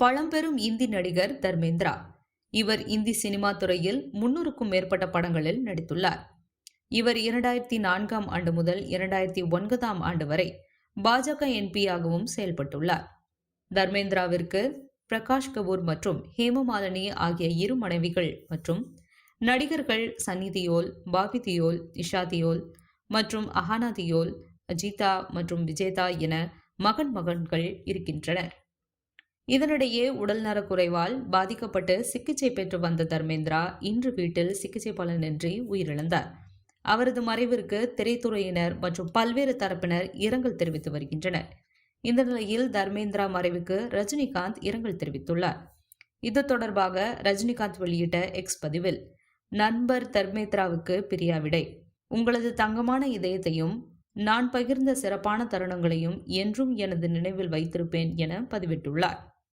பழம்பெரும் இந்தி நடிகர் தர்மேந்திரா. இவர் இந்தி சினிமா துறையில் முன்னூறுக்கும் மேற்பட்ட படங்களில் நடித்துள்ளார். இவர் இரண்டாயிரத்தி நான்காம் ஆண்டு முதல் இரண்டாயிரத்தி ஒன்பதாம் ஆண்டு வரை பாஜக எம்பியாகவும் செயல்பட்டுள்ளார். தர்மேந்திராவிற்கு பிரகாஷ் கபூர் மற்றும் ஹேமமாலினி ஆகிய இரு மனைவிகள் மற்றும் நடிகர்கள் சன்னி தியோல் பாபி தியோல் இஷா தியோல் மற்றும் அஹானா தியோல் அஜிதா மற்றும் விஜேதா என மகன் மகன்கள் இருக்கின்றனர். இதனிடையே உடல்நலக் குறைவால் பாதிக்கப்பட்டு சிகிச்சை பெற்று வந்த தர்மேந்திரா இன்று வீட்டில் சிகிச்சை பலனின்றி உயிரிழந்தார். அவரது மறைவிற்கு திரைத்துறையினர் மற்றும் பல்வேறு தரப்பினர் இரங்கல் தெரிவித்து வருகின்றனர். இந்த நிலையில் தர்மேந்திரா மறைவுக்கு ரஜினிகாந்த் இரங்கல் தெரிவித்துள்ளார். இது தொடர்பாக ரஜினிகாந்த் வெளியிட்ட எக்ஸ் பதிவில் நண்பர் தர்மேந்திராவுக்கு பிரியாவிடை. உங்களது தங்கமான இதயத்தையும் நான் பகிர்ந்த சிறப்பான தருணங்களையும் என்றும் எனது நினைவில் வைத்திருப்பேன் என பதிவிட்டுள்ளார்.